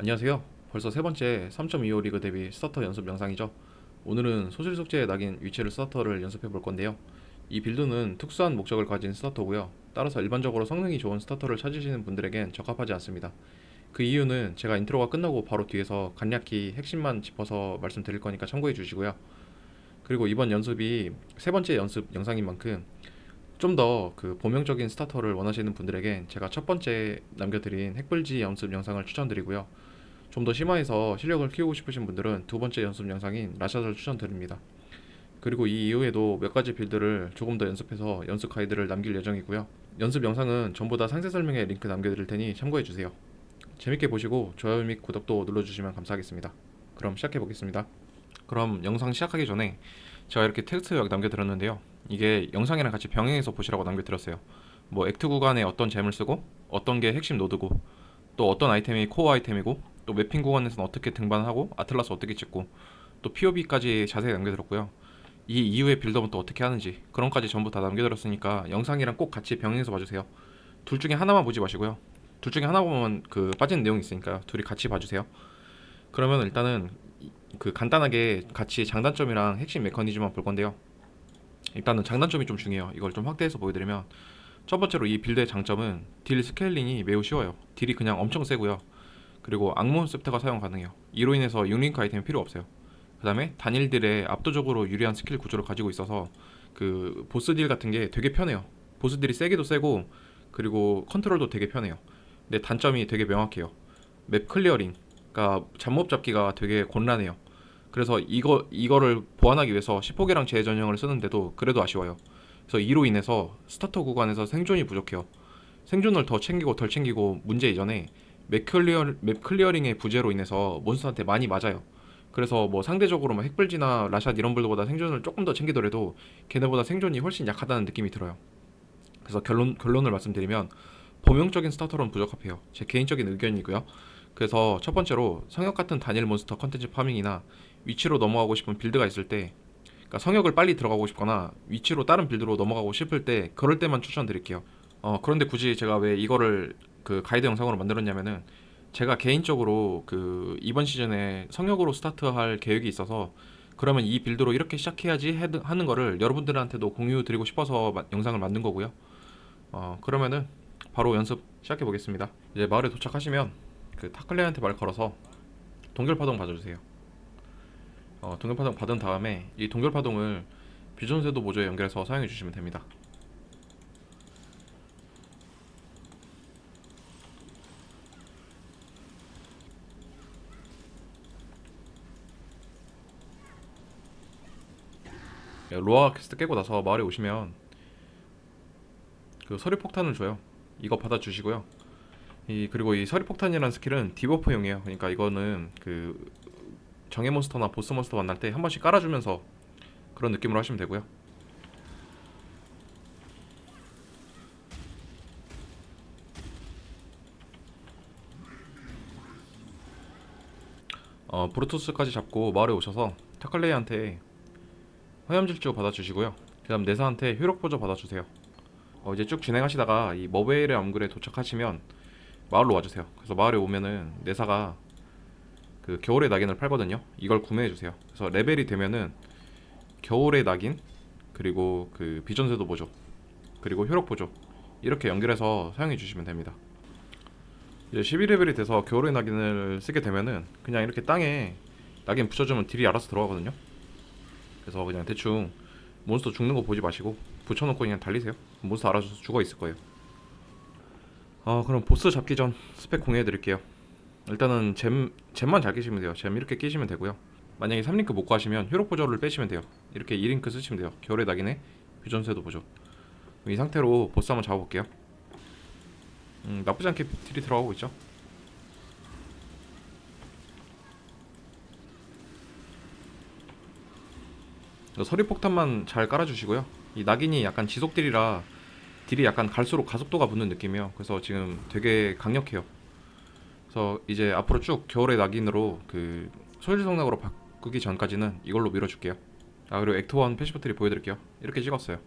안녕하세요. 벌써 세 번째 3.25 리그 데뷔 스타터 연습 영상이죠. 오늘은 소실 속죄의 낙인 위치를 스타터를 연습해 볼 건데요. 이 빌드는 특수한 목적을 가진 스타터고요. 따라서 일반적으로 성능이 좋은 스타터를 찾으시는 분들에겐 적합하지 않습니다. 그 이유는 제가 인트로가 끝나고 바로 뒤에서 간략히 핵심만 짚어서 말씀드릴 거니까 참고해 주시고요. 그리고 이번 연습이 세 번째 연습 영상인 만큼 좀더그 보명적인 스타터를 원하시는 분들에겐 제가 첫 번째 남겨드린 핵불지 연습 영상을 추천드리고요. 좀 더 심화해서 실력을 키우고 싶으신 분들은 두 번째 연습 영상인 라샤를 추천드립니다. 그리고 이 이후에도 몇 가지 빌드를 조금 더 연습해서 연습 가이드를 남길 예정이고요. 연습 영상은 전부 다 상세 설명에 링크 남겨드릴 테니 참고해 주세요. 재밌게 보시고 좋아요 및 구독도 눌러주시면 감사하겠습니다. 그럼 시작해 보겠습니다. 그럼 영상 시작하기 전에 제가 이렇게 텍스트 여기 남겨드렸는데요. 이게 영상이랑 같이 병행해서 보시라고 남겨드렸어요. 뭐 액트 구간에 어떤 잼을 쓰고 어떤 게 핵심 노드고 또 어떤 아이템이 코어 아이템이고 또 매핑 구간에서는 어떻게 등반하고 아틀라스 어떻게 찍고 또 POB까지 자세히 남겨드렸고요. 이 이후에 빌드업은 또 어떻게 하는지 그런까지 전부 다 남겨드렸으니까 영상이랑 꼭 같이 병행해서 봐주세요. 둘 중에 하나만 보지 마시고요. 둘 중에 하나 보면 그 빠지는 내용이 있으니까 둘이 같이 봐주세요. 그러면 일단은 이- 그 간단하게 같이 장단점이랑 핵심 메커니즘만 볼 건데요. 일단은 장단점이 좀 중요해요. 이걸 좀 확대해서 보여드리면 첫 번째로 이 빌드의 장점은 딜 스케일링이 매우 쉬워요. 딜이 그냥 엄청 세고요. 그리고 악몽 셉트가 사용 가능해요. 이로 인해서 융링크 아이템이 필요 없어요. 그 다음에 단일 딜에 압도적으로 유리한 스킬 구조를 가지고 있어서 그 보스 딜 같은 게 되게 편해요. 보스 딜이 세기도 세고 그리고 컨트롤도 되게 편해요. 근데 단점이 되게 명확해요. 맵 클리어링, 그러니까 잡몹 잡기가 되게 곤란해요. 그래서 이거 이거를 보완하기 위해서 10호기랑 재전형을 쓰는데도 그래도 아쉬워요. 그래서 이로 인해서 스타터 구간에서 생존이 부족해요. 생존을 더 챙기고 덜 챙기고 문제 이전에 맵 클리어 맵 클리어링의 부재로 인해서 몬스터한테 많이 맞아요. 그래서 뭐 상대적으로 뭐 핵불지나 라샷 이런 불보다 생존을 조금 더 챙기더라도 걔네보다 생존이 훨씬 약하다는 느낌이 들어요. 그래서 결론 결론을 말씀드리면 범용적인 스타터로는 부적합해요. 제 개인적인 의견이고요. 그래서 첫 번째로 성역 같은 단일 몬스터 컨텐츠 파밍이나 위치로 넘어가고 싶은 빌드가 있을 때 그러니까 성역을 빨리 들어가고 싶거나 위치로 다른 빌드로 넘어가고 싶을 때 그럴 때만 추천드릴게요. 어, 그런데 굳이 제가 왜 이거를 그 가이드 영상으로 만들었냐면은 제가 개인적으로 그 이번 시즌에 성역으로 스타트할 계획이 있어서 그러면 이 빌드로 이렇게 시작해야지 해- 하는 거를 여러분들한테도 공유 드리고 싶어서 마- 영상을 만든 거고요. 어, 그러면은 바로 연습 시작해 보겠습니다. 이제 마을에 도착하시면 그 타클레한테 말 걸어서 동결파동 받아주세요. 어, 동결파동 받은 다음에 이 동결파동을 비전세도 모조에 연결해서 사용해 주시면 됩니다. 로아 퀘스트 깨고 나서 마을에 오시면 그 서류 폭탄을 줘요. 이거 받아 주시고요. 이 그리고 이 서류 폭탄이라는 스킬은 디버프용이에요. 그러니까 이거는 그 정예 몬스터나 보스 몬스터 만날 때 한 번씩 깔아주면서 그런 느낌으로 하시면 되고요. 어, 브루투스까지 잡고 마을에 오셔서 타클레이한테 화염질주 받아주시고요. 그 다음 네사한테 효력 보조 받아주세요. 어, 이제 쭉 진행하시다가 이 머베일의 암굴에 도착하시면 마을로 와주세요. 그래서 마을에 오면은 네사가 그 겨울의 낙인을 팔거든요. 이걸 구매해 주세요. 그래서 레벨이 되면은 겨울의 낙인 그리고 그 비전세도 보조 그리고 효력 보조 이렇게 연결해서 사용해 주시면 됩니다. 이제 12레벨이 돼서 겨울의 낙인을 쓰게 되면은 그냥 이렇게 땅에 낙인 붙여주면 딜이 알아서 들어가거든요. 그래서 그냥 대충 몬스터 죽는 거 보지 마시고 붙여놓고 그냥 달리세요. 몬스터 알아서 죽어 있을 거예요. 어 그럼 보스 잡기 전 스펙 공유해 드릴게요. 일단은 잼 잼만 잘 끼시면 돼요. 잼 이렇게 끼시면 되고요. 만약에 3링크 못 가시면 효력 보조를 빼시면 돼요. 이렇게 2링크 쓰시면 돼요. 겨울의 낙인에 비전세도 보조. 이 상태로 보스 한번 잡아볼게요. 음, 나쁘지 않게 딜이 들어가고 있죠. 서리 폭탄만 잘 깔아주시고요. 이 낙인이 약간 지속 딜이라 딜이 약간 갈수록 가속도가 붙는 느낌이에요. 그래서 지금 되게 강력해요. 그래서 이제 앞으로 쭉 겨울의 낙인으로 그 소일 성낙으로 바꾸기 전까지는 이걸로 밀어줄게요. 아 그리고 액트 1 패시브 트리 보여드릴게요. 이렇게 찍었어요.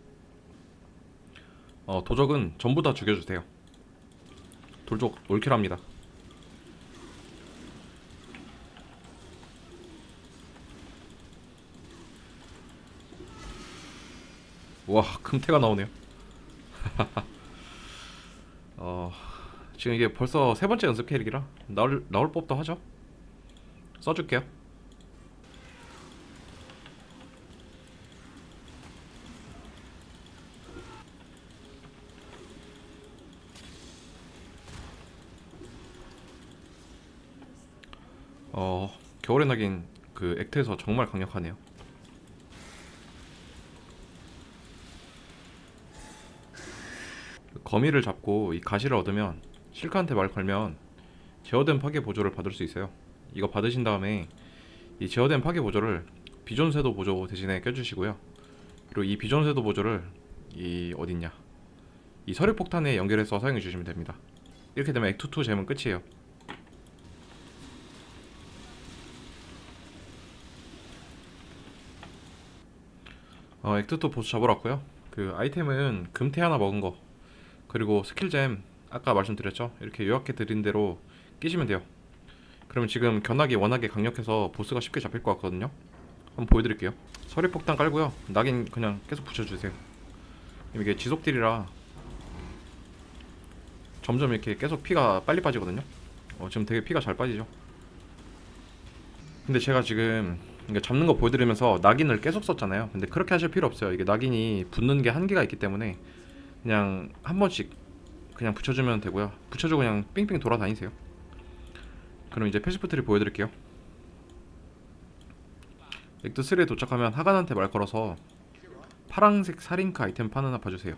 어 도적은 전부 다 죽여주세요. 돌족 올킬합니다. 와 금태가 나오네요. 어 지금 이게 벌써 세 번째 연습 캐릭이라 나올 나올 법도 하죠. 써줄게요. 어 겨울의 낙인 그 액트에서 정말 강력하네요. 거미를 잡고 이 가시를 얻으면 실크한테 말 걸면 제어된 파괴 보조를 받을 수 있어요. 이거 받으신 다음에 이 제어된 파괴 보조를 비존세도 보조 대신에 껴주시고요. 그리고 이 비존세도 보조를 이 어딨냐 이 서류 폭탄에 연결해서 사용해 주시면 됩니다. 이렇게 되면 액트 2 잼은 끝이에요. 어, 액트 2 보스 잡으러 왔고요. 그 아이템은 금태 하나 먹은 거 그리고 스킬잼 아까 말씀드렸죠? 이렇게 요약해 드린 대로 끼시면 돼요. 그러면 지금 견학이 워낙에 강력해서 보스가 쉽게 잡힐 것 같거든요. 한번 보여드릴게요. 서리폭탄 깔고요. 낙인 그냥 계속 붙여주세요. 이게 지속딜이라 점점 이렇게 계속 피가 빨리 빠지거든요. 어, 지금 되게 피가 잘 빠지죠? 근데 제가 지금 잡는 거 보여드리면서 낙인을 계속 썼잖아요. 근데 그렇게 하실 필요 없어요. 이게 낙인이 붙는 게 한계가 있기 때문에 그냥 한 번씩 그냥 붙여주면 되고요. 붙여주고 그냥 삥삥 돌아다니세요. 그럼 이제 패시프트를 보여드릴게요. 액트 3에 도착하면 하간한테 말 걸어서 파랑색 사링크 아이템 파는 나 봐주세요.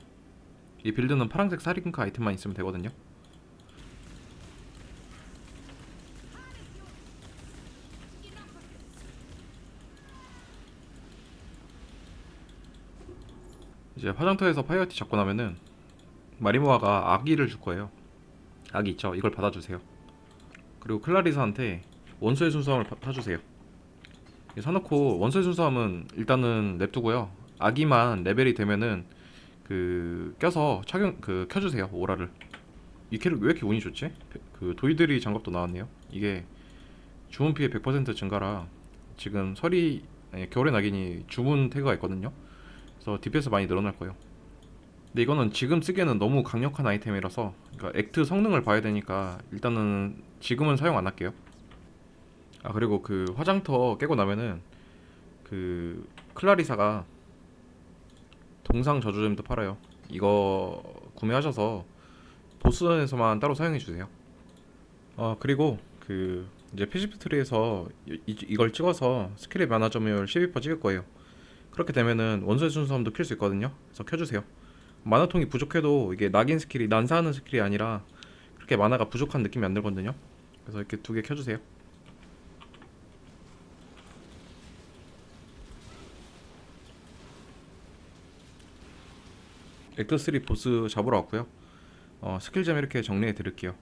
이 빌드는 파랑색 사링크 아이템만 있으면 되거든요. 이제 화장터에서 파이어티 잡고 나면은 마리모아가 아기를 줄 거예요. 아기 있죠? 이걸 받아주세요. 그리고 클라리사한테 원소의 순수함을 파- 타주세요. 사놓고 원소의 순수함은 일단은 냅두고요. 아기만 레벨이 되면은 그 껴서 착용 그 켜주세요 오라를. 이 캐릭 왜 이렇게 운이 좋지? 그 도이들이 장갑도 나왔네요. 이게 주문 피해 100% 증가라 지금 설이 아니, 겨울의 낙인이 주문 태그가 있거든요. 그래서 DPS 많이 늘어날 거예요. 근데 이거는 지금 쓰기에는 너무 강력한 아이템이라서 그러니까 액트 성능을 봐야 되니까 일단은 지금은 사용 안 할게요. 아 그리고 그 화장터 깨고 나면은 그 클라리사가 동상 저주잼도 팔아요. 이거 구매하셔서 보스전에서만 따로 사용해 주세요. 어 그리고 그 이제 패시브 트리에서 이, 이- 이걸 찍어서 스킬의 만화 점유율 12% 찍을 거예요. 그렇게 되면은 원소의 순수함도 킬 수 있거든요. 그래서 켜주세요. 만화통이 부족해도 이게 낙인 스킬이 난사하는 스킬이 아니라 그렇게 만화가 부족한 느낌이 안 들거든요. 그래서 이렇게 두 개 켜주세요. 액터 3 보스 잡으러 왔고요. 어, 스킬점 이렇게 정리해 드릴게요.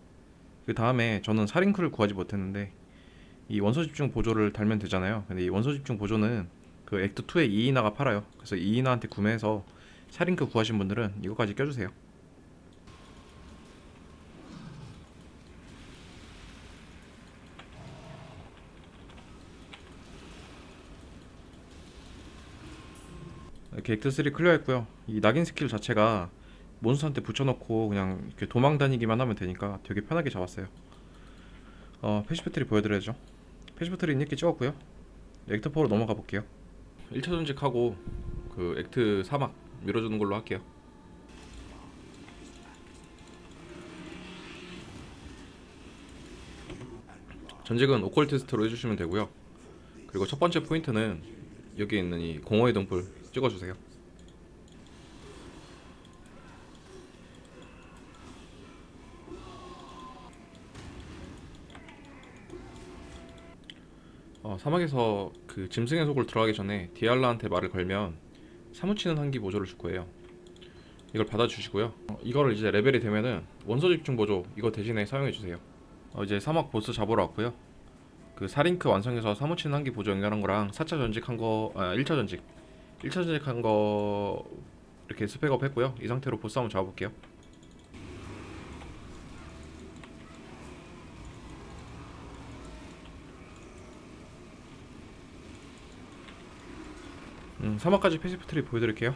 그 다음에 저는 사링크를 구하지 못했는데 이 원소 집중 보조를 달면 되잖아요. 근데 이 원소 집중 보조는 그 액트 2에 이이나가 팔아요. 그래서 이이나한테 구매해서 샤링크 구하신 분들은 이거까지 껴주세요. 이렇게 액트 3 클리어했고요. 이 낙인 스킬 자체가 몬스터한테 붙여놓고 그냥 이렇게 도망 다니기만 하면 되니까 되게 편하게 잡았어요. 어, 패시프트리 보여드려야죠. 패시프트리 이렇게 찍었고요. 액트 4로 넘어가 볼게요. 1차 전직하고 그 액트 사막 밀어주는 걸로 할게요. 전직은 오컬티스트로 해주시면 되고요. 그리고 첫 번째 포인트는 여기 있는 이 공허의 등불 찍어주세요. 어, 사막에서 그 짐승의 속을 들어가기 전에 디알라한테 말을 걸면 사무치는 한기 보조를 줄 거예요. 이걸 받아주시고요. 어, 이거를 이제 레벨이 되면은 원소 집중 보조 이거 대신에 사용해 주세요. 어, 이제 사막 보스 잡으러 왔고요. 그 사링크 완성해서 사무치는 한기 보조 연결한 거랑 4차 전직 한 거, 아 1차 전직, 1차 전직 한 거 이렇게 스펙업 했고요. 이 상태로 보스 한번 잡아볼게요. 음, 사막까지 패시프 트리 보여드릴게요.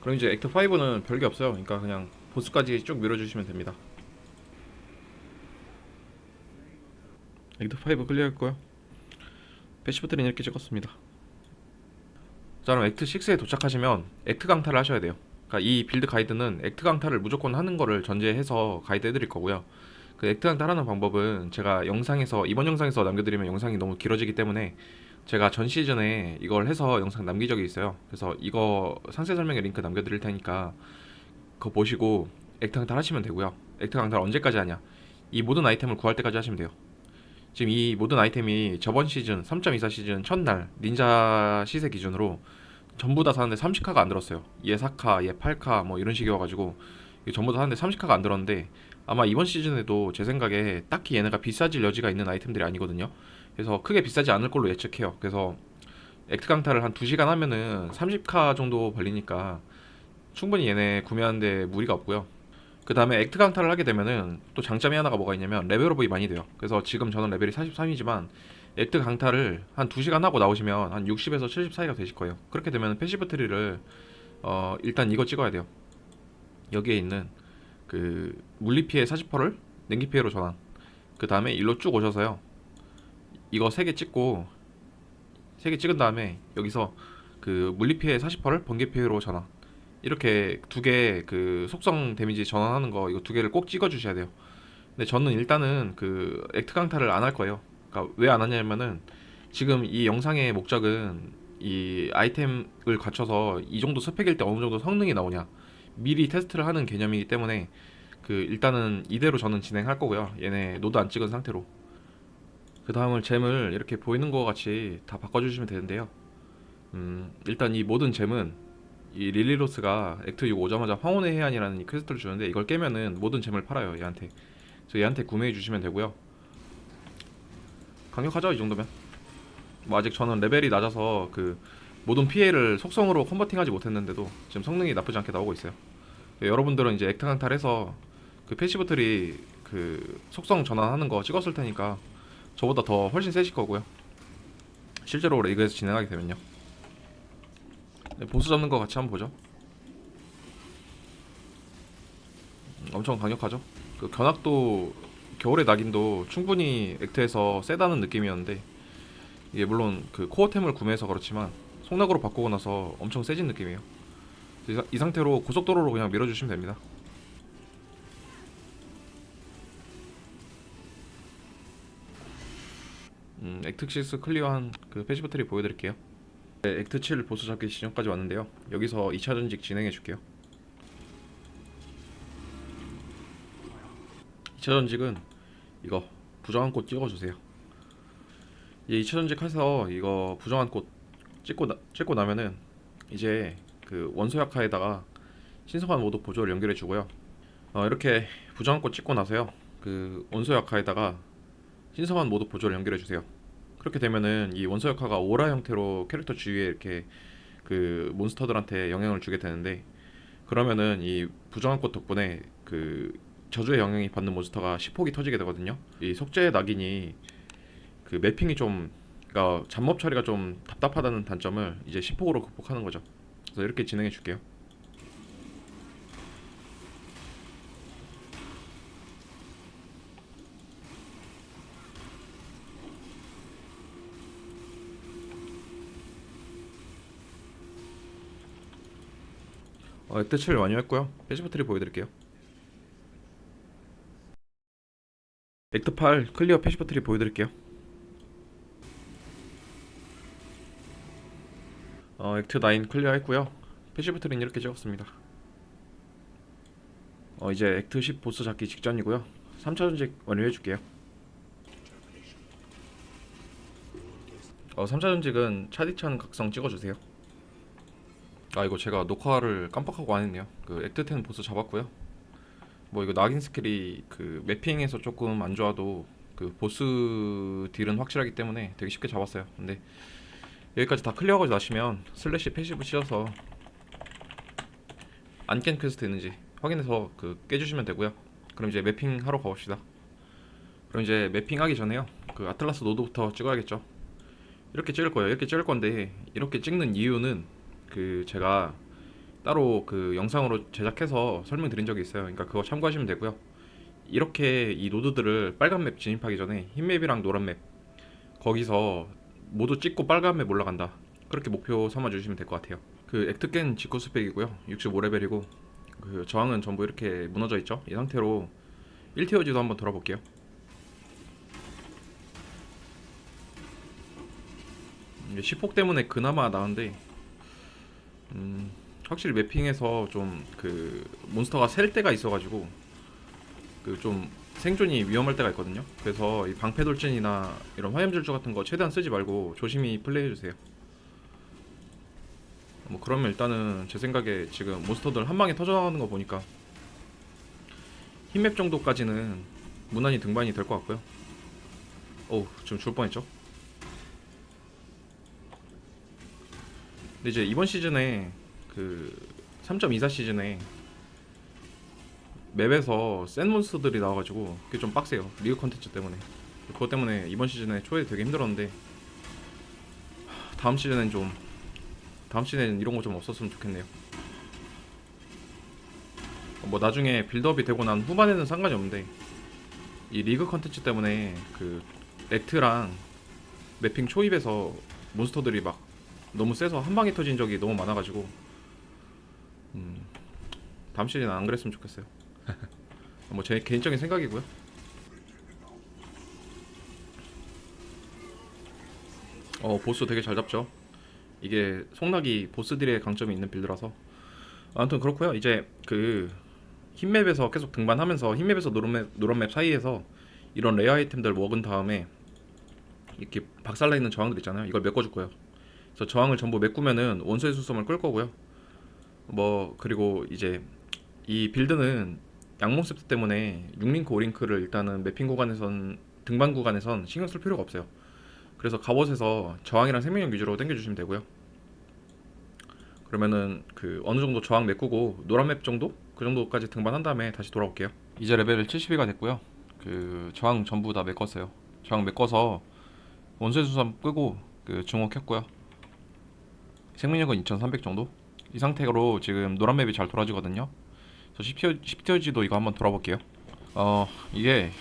그럼 이제 액트 5는 별게 없어요. 그러니까 그냥 보스까지 쭉 밀어주시면 됩니다. 액트 5 클리어했고요. 패시브트는 이렇게 찍었습니다. 자 그럼 액트 6에 도착하시면 액트 강타를 하셔야 돼요. 그러니까 이 빌드 가이드는 액트 강타를 무조건 하는 거를 전제해서 가이드 해드릴 거고요. 그 액트 강타 하는 방법은 제가 영상에서 이번 영상에서 남겨드리면 영상이 너무 길어지기 때문에 제가 전 시즌에 이걸 해서 영상 남긴 적이 있어요. 그래서 이거 상세 설명에 링크 남겨드릴 테니까 그거 보시고 액트 강타 하시면 되고요. 액트 강타를 언제까지 하냐? 이 모든 아이템을 구할 때까지 하시면 돼요. 지금 이 모든 아이템이 저번 시즌 3.24 시즌 첫날 닌자 시세 기준으로 전부 다 사는데 30카가 안 들었어요. 얘 4카, 얘 8카 뭐 이런 식이어가지고 전부 다 사는데 30카가 안 들었는데 아마 이번 시즌에도 제 생각에 딱히 얘네가 비싸질 여지가 있는 아이템들이 아니거든요. 그래서 크게 비싸지 않을 걸로 예측해요. 그래서 액트 강타를 한 2시간 하면은 30카 정도 벌리니까 충분히 얘네 구매하는데 무리가 없고요. 그 다음에 액트 강타를 하게 되면은 또 장점이 하나가 뭐가 있냐면 레벨업이 많이 돼요. 그래서 지금 저는 레벨이 43이지만 액트 강타를 한 2시간 하고 나오시면 한 60에서 70 사이가 되실 거예요. 그렇게 되면 패시브 트리를 어 일단 이거 찍어야 돼요. 여기에 있는 그 물리 피해 40%를 냉기 피해로 전환. 그 다음에 일로 쭉 오셔서요. 이거 3개 찍고 3개 찍은 다음에 여기서 그 물리 피해 40%를 번개 피해로 전환. 이렇게 두 개 그 속성 데미지 전환하는 거 이거 두 개를 꼭 찍어 주셔야 돼요. 근데 저는 일단은 그 액트 강타를 안 할 거예요. 그러니까 왜 안 하냐면은 지금 이 영상의 목적은 이 아이템을 갖춰서 이 정도 스펙일 때 어느 정도 성능이 나오냐 미리 테스트를 하는 개념이기 때문에 그 일단은 이대로 저는 진행할 거고요. 얘네 노드 안 찍은 상태로. 그 다음을 잼을 이렇게 보이는 것 같이 다 바꿔주시면 되는데요. 음, 일단 이 모든 잼은 이 릴리로스가 액트 6 오자마자 황혼의 해안이라는 이 퀘스트를 주는데 이걸 깨면은 모든 잼을 팔아요 얘한테. 그래서 얘한테 구매해 주시면 되고요. 강력하죠 이 정도면. 뭐 아직 저는 레벨이 낮아서 그 모든 피해를 속성으로 컨버팅하지 못했는데도 지금 성능이 나쁘지 않게 나오고 있어요. 여러분들은 이제 액트 강탈해서 그 패시브 트리 그 속성 전환하는 거 찍었을 테니까 저보다 더 훨씬 세실 거고요. 실제로 레이그에서 진행하게 되면요. 네, 보스 잡는 거 같이 한번 보죠. 음, 엄청 강력하죠. 그 견학도 겨울의 낙인도 충분히 액트에서 세다는 느낌이었는데 이게 물론 그 코어템을 구매해서 그렇지만 속락으로 바꾸고 나서 엄청 세진 느낌이에요. 이, 사- 이 상태로 고속도로로 그냥 밀어주시면 됩니다. 음, 액트 6 클리어한 그 패시브 트리 보여드릴게요. 네, 액트 7 보스 잡기 지점까지 왔는데요. 여기서 2차 전직 진행해 줄게요. 2차 전직은 이거 부정한 꽃 찍어주세요. 이 2차 전직 해서 이거 부정한 꽃 찍고 나, 찍고 나면은 이제 그 원소 약화에다가 신성한 모드 보조를 연결해 주고요. 어, 이렇게 부정한 꽃 찍고 나서요. 그 원소 약화에다가 신성한 모드 보조를 연결해 주세요. 그렇게 되면은 이 원소 역화가 오라 형태로 캐릭터 주위에 이렇게 그 몬스터들한테 영향을 주게 되는데 그러면은 이 부정한 꽃 덕분에 그 저주의 영향이 받는 몬스터가 10폭이 터지게 되거든요. 이 속죄의 낙인이 그 매핑이 좀 그러니까 잡몹 처리가 좀 답답하다는 단점을 이제 10폭으로 극복하는 거죠. 그래서 이렇게 진행해 줄게요. 어, 7 완료했고요. 패시브 트리 보여드릴게요. 액트 8 클리어 패시브 트리 보여드릴게요. 어, 액트 9 클리어 했고요. 패시브 트리는 이렇게 찍었습니다. 어, 이제 액트 10 보스 잡기 직전이고요. 3차 전직 완료해줄게요. 어, 3차 전직은 차디찬 각성 찍어주세요. 아 이거 제가 녹화를 깜빡하고 안 했네요. 그 액트 10 보스 잡았고요. 뭐 이거 낙인 스킬이 그 매핑에서 조금 안 좋아도 그 보스 딜은 확실하기 때문에 되게 쉽게 잡았어요. 근데 여기까지 다 클리어하고 나시면 슬래시 패시브 씌워서 안 깬 퀘스트 있는지 확인해서 그 깨주시면 되고요. 그럼 이제 매핑 하러 가봅시다. 그럼 이제 매핑 하기 전에요. 그 아틀라스 노드부터 찍어야겠죠. 이렇게 찍을 거예요. 이렇게 찍을 건데 이렇게 찍는 이유는 그 제가 따로 그 영상으로 제작해서 설명드린 적이 있어요. 그러니까 그거 참고하시면 되고요. 이렇게 이 노드들을 빨간 맵 진입하기 전에 흰 맵이랑 노란 맵 거기서 모두 찍고 빨간 맵 올라간다. 그렇게 목표 삼아 주시면 될 것 같아요. 그 액트겐 직구 스펙이고요. 65레벨이고 그 저항은 전부 이렇게 무너져 있죠. 이 상태로 1티어지도 한번 돌아볼게요. 이게 시폭 때문에 그나마 나은데 음, 확실히 매핑에서 좀 그 몬스터가 셀 때가 있어가지고 그 좀 생존이 위험할 때가 있거든요. 그래서 이 방패 돌진이나 이런 화염질주 같은 거 최대한 쓰지 말고 조심히 플레이해 주세요. 뭐 그러면 일단은 제 생각에 지금 몬스터들 한 방에 터져나가는 거 보니까 흰맵 정도까지는 무난히 등반이 될 것 같고요. 어우 지금 죽을 뻔했죠. 근데 이제 이번 시즌에 그 3.24 시즌에 맵에서 센 몬스터들이 나와가지고 그게 좀 빡세요. 리그 컨텐츠 때문에. 그것 때문에 이번 시즌에 초에 되게 힘들었는데 하, 다음 시즌엔 좀 다음 시즌엔 이런 거 좀 없었으면 좋겠네요. 뭐 나중에 빌드업이 되고 난 후반에는 상관이 없는데 이 리그 컨텐츠 때문에 그 레트랑 매핑 초입에서 몬스터들이 막 너무 세서 한 방에 터진 적이 너무 많아가지고 음, 다음 시즌 안 그랬으면 좋겠어요. 뭐 제 개인적인 생각이고요. 어 보스 되게 잘 잡죠. 이게 송락이 보스들의 강점이 있는 빌드라서 아무튼 그렇고요. 이제 그 흰맵에서 계속 등반하면서 흰맵에서 노란맵 노란맵 사이에서 이런 레어 아이템들 먹은 다음에 이렇게 박살나 있는 저항들 있잖아요. 이걸 메꿔줄 거예요. 그래서 저항을 전부 메꾸면은 원소의 수성을 끌 거고요. 뭐 그리고 이제 이 빌드는 양몸 세트 때문에 6링크 5링크를 일단은 매핑 구간에선 등반 구간에선 신경 쓸 필요가 없어요. 그래서 갑옷에서 저항이랑 생명력 위주로 당겨주시면 되고요. 그러면은 그 어느 정도 저항 메꾸고 노란 맵 정도 그 정도까지 등반한 다음에 다시 돌아올게요. 이제 레벨 72가 됐고요. 그 저항 전부 다 메꿨어요. 저항 메꿔서 원소의 수산 끄고 그 중호 켰고요. 생명력은 2300 정도. 이 상태로 지금 노란 맵이 잘 돌아지거든요. 그래서 10티어, 10티어지도 이거 한번 돌아볼게요. 어 이게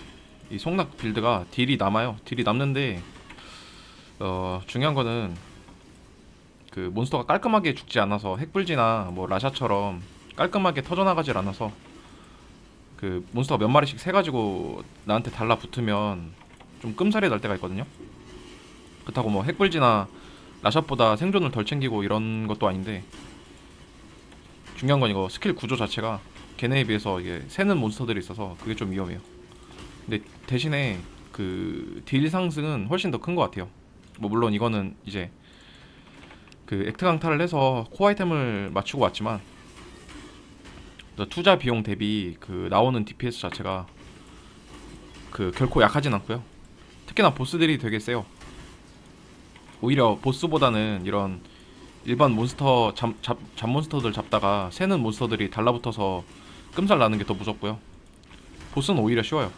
이 송락 빌드가 딜이 남아요. 딜이 남는데 어 중요한 거는 그 몬스터가 깔끔하게 죽지 않아서 핵불지나 뭐 라샤처럼 깔끔하게 터져나가질 않아서 그 몬스터가 몇 마리씩 세 가지고 나한테 달라붙으면 좀 끔살이 날 때가 있거든요. 그렇다고 뭐 핵불지나 라샷보다 생존을 덜 챙기고 이런 것도 아닌데 중요한 건 이거 스킬 구조 자체가 걔네에 비해서 이게 새는 몬스터들이 있어서 그게 좀 위험해요. 근데 대신에 그 딜 상승은 훨씬 더 큰 것 같아요. 뭐 물론 이거는 이제 그 액트 강타를 해서 코 아이템을 맞추고 왔지만 투자 비용 대비 그 나오는 DPS 자체가 그 결코 약하진 않고요. 특히나 보스들이 되게 세요. 오히려 보스보다는 이런 일반 몬스터 잡, 잡, 잡 몬스터들 잡다가 새는 몬스터들이 달라붙어서 끔살 나는 게 더 무섭고요. 보스는 오히려 쉬워요.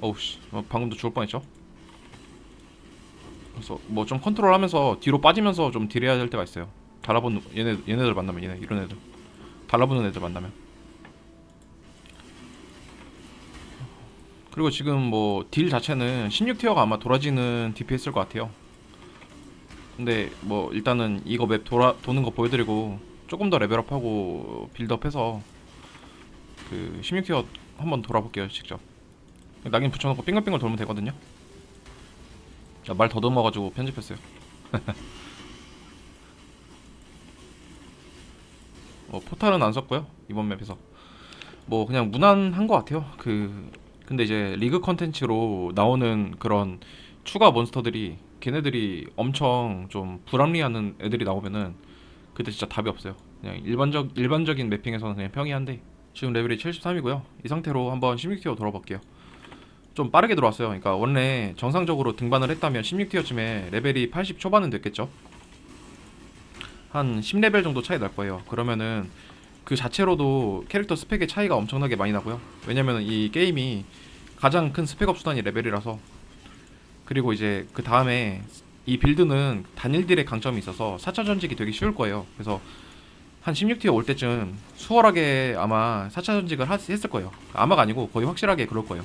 어우씨, 어, 방금도 죽을 뻔했죠. 그래서 뭐 좀 컨트롤하면서 뒤로 빠지면서 좀 딜해야 될 때가 있어요. 달라붙는 얘네 얘네들 만나면 얘네 이런 애들 달라붙는 애들 만나면. 그리고 지금 뭐 딜 자체는 16티어가 아마 돌아지는 DPS일 것 같아요. 근데 뭐 일단은 이거 맵 돌아 도는 거 보여드리고 조금 더 레벨업하고 빌드업해서 그 16티어 한번 돌아볼게요 직접. 낙인 붙여놓고 빙글빙글 돌면 되거든요. 말 더듬어가지고 편집했어요. 뭐 포탈은 안 썼고요 이번 맵에서 뭐 그냥 무난한 것 같아요. 그 근데 이제 리그 컨텐츠로 나오는 그런 추가 몬스터들이 걔네들이 엄청 좀 불합리하는 애들이 나오면은 그때 진짜 답이 없어요. 그냥 일반적 일반적인 매핑에서는 그냥 평이한데 지금 레벨이 73이고요. 이 상태로 한번 16티어 돌아볼게요. 좀 빠르게 들어왔어요. 그러니까 원래 정상적으로 등반을 했다면 16티어쯤에 레벨이 80 초반은 됐겠죠. 한 10레벨 정도 차이 날 거예요. 그러면은 그 자체로도 캐릭터 스펙의 차이가 엄청나게 많이 나고요. 왜냐면 이 게임이 가장 큰 스펙업 수단이 레벨이라서 그리고 이제 그 다음에 이 빌드는 단일 딜의 강점이 있어서 4차 전직이 되게 쉬울 거예요. 그래서 한 16티어 올 때쯤 수월하게 아마 4차 전직을 하- 했을 거예요. 아마가 아니고 거의 확실하게 그럴 거예요.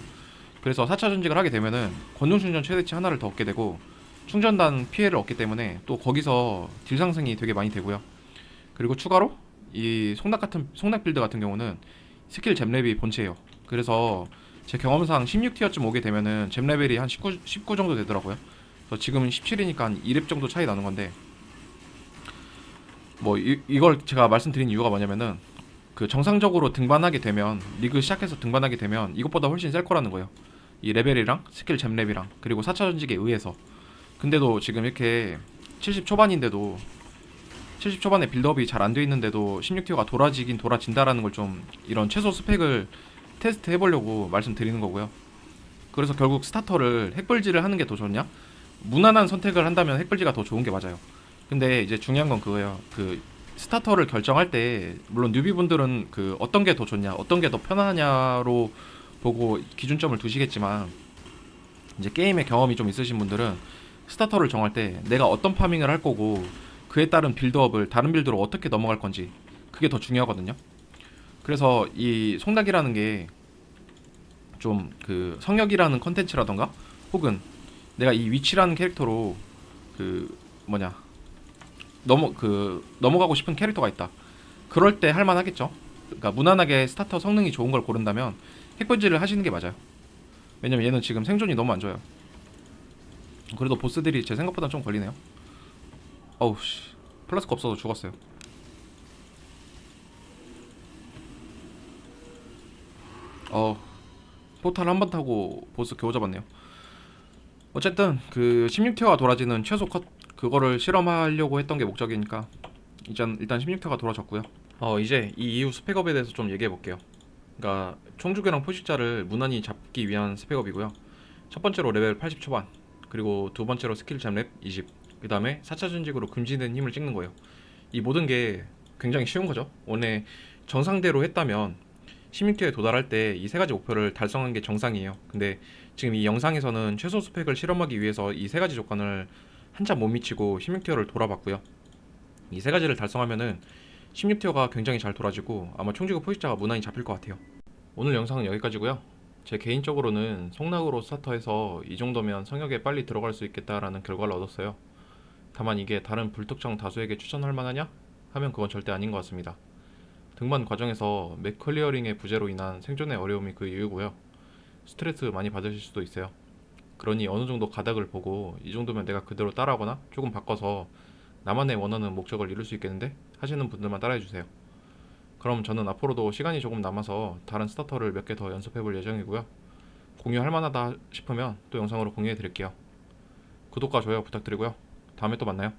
그래서 4차 전직을 하게 되면은 권능 충전 최대치 하나를 더 얻게 되고 충전단 피해를 얻기 때문에 또 거기서 딜 상승이 되게 많이 되고요. 그리고 추가로 이 송락 같은 송락 빌드 같은 경우는 스킬 잼랩이 본체예요. 그래서 제 경험상 16티어쯤 오게 되면은 잼 레벨이 한 19, 19 정도 되더라고요. 그래서 지금은 17이니까 한 2렙 정도 차이 나는 건데 뭐 이, 이걸 제가 말씀드린 이유가 뭐냐면은 그 정상적으로 등반하게 되면 리그 시작해서 등반하게 되면 이것보다 훨씬 셀 거라는 거예요. 이 레벨이랑 스킬 잼랩이랑 그리고 4차 전직에 의해서 근데도 지금 이렇게 70 초반인데도 70 초반에 빌드업이 잘 안 돼 있는데도 16티어가 돌아지긴 돌아진다라는 걸 좀 이런 최소 스펙을 테스트 해보려고 말씀드리는 거고요. 그래서 결국 스타터를 핵벌지를 하는 게 더 좋냐? 무난한 선택을 한다면 핵벌지가 더 좋은 게 맞아요. 근데 이제 중요한 건 그거예요. 그 스타터를 결정할 때 물론 뉴비분들은 그 어떤 게 더 좋냐, 어떤 게 더 편하냐로 보고 기준점을 두시겠지만 이제 게임의 경험이 좀 있으신 분들은 스타터를 정할 때 내가 어떤 파밍을 할 거고 그에 따른 빌드업을 다른 빌드로 어떻게 넘어갈 건지 그게 더 중요하거든요. 그래서 이 송락이라는 게 좀 그 성역이라는 컨텐츠라던가 혹은 내가 이 위치라는 캐릭터로 그 뭐냐 넘어 그 넘어가고 싶은 캐릭터가 있다. 그럴 때 할만하겠죠. 그러니까 무난하게 스타터 성능이 좋은 걸 고른다면 핵번지를 하시는 게 맞아요. 왜냐면 얘는 지금 생존이 너무 안 좋아요. 그래도 보스들이 제 생각보다 좀 걸리네요. 어우 씨 플라스크 없어서 죽었어요. 어 포탈 한 번 타고 보스 겨우 잡았네요. 어쨌든 그 16티어가 돌아지는 최소 컷 그거를 실험하려고 했던 게 목적이니까 일단 일단 16티어가 돌아졌고요. 어 이제 이 이후 스펙업에 대해서 좀 얘기해 볼게요. 그러니까 총주교랑 포식자를 무난히 잡기 위한 스펙업이고요. 첫 번째로 레벨 80 초반 그리고 두 번째로 스킬 잠랩 20 그 다음에 4차 전직으로 금지된 힘을 찍는 거예요. 이 모든 게 굉장히 쉬운 거죠. 원래 정상대로 했다면 16티어에 도달할 때 이 세 가지 목표를 달성한 게 정상이에요. 근데 지금 이 영상에서는 최소 스펙을 실험하기 위해서 이 세 가지 조건을 한참 못 미치고 16티어를 돌아봤고요. 이 세 가지를 달성하면은 16티어가 굉장히 잘 돌아지고 아마 총지구 포식자가 무난히 잡힐 것 같아요. 오늘 영상은 여기까지고요. 제 개인적으로는 성락으로 스타터해서 이 정도면 성역에 빨리 들어갈 수 있겠다라는 결과를 얻었어요. 다만 이게 다른 불특정 다수에게 추천할 만하냐? 하면 그건 절대 아닌 것 같습니다. 등반 과정에서 맥 클리어링의 부재로 인한 생존의 어려움이 그 이유고요. 스트레스 많이 받으실 수도 있어요. 그러니 어느 정도 가닥을 보고 이 정도면 내가 그대로 따라하거나 조금 바꿔서 나만의 원하는 목적을 이룰 수 있겠는데 하시는 분들만 따라해 주세요. 그럼 저는 앞으로도 시간이 조금 남아서 다른 스타터를 몇 개 더 연습해 볼 예정이고요. 공유할 만하다 싶으면 또 영상으로 공유해 드릴게요. 구독과 좋아요 부탁드리고요. 다음에 또 만나요.